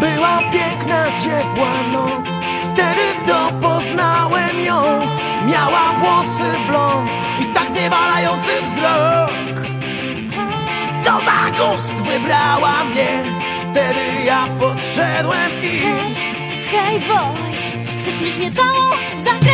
Była piękna, ciepła noc. Wtedy to poznałem ją. Miała włosy blond I tak zniewalający wzrok. Co za gust wybrała mnie. Wtedy ja podszedłem i Hej boy, chcesz mieć mnie całą? Zakręć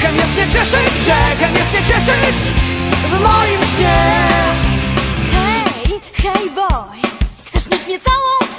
Grzechem jest nie cieszyć Grzechem jest nie cieszyć W moim śnie Hej, hej boy, chcesz mieć mnie całą?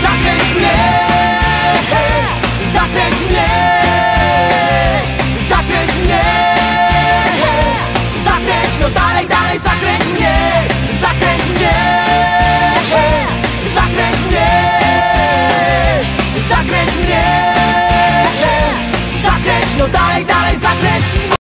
Suckers, no!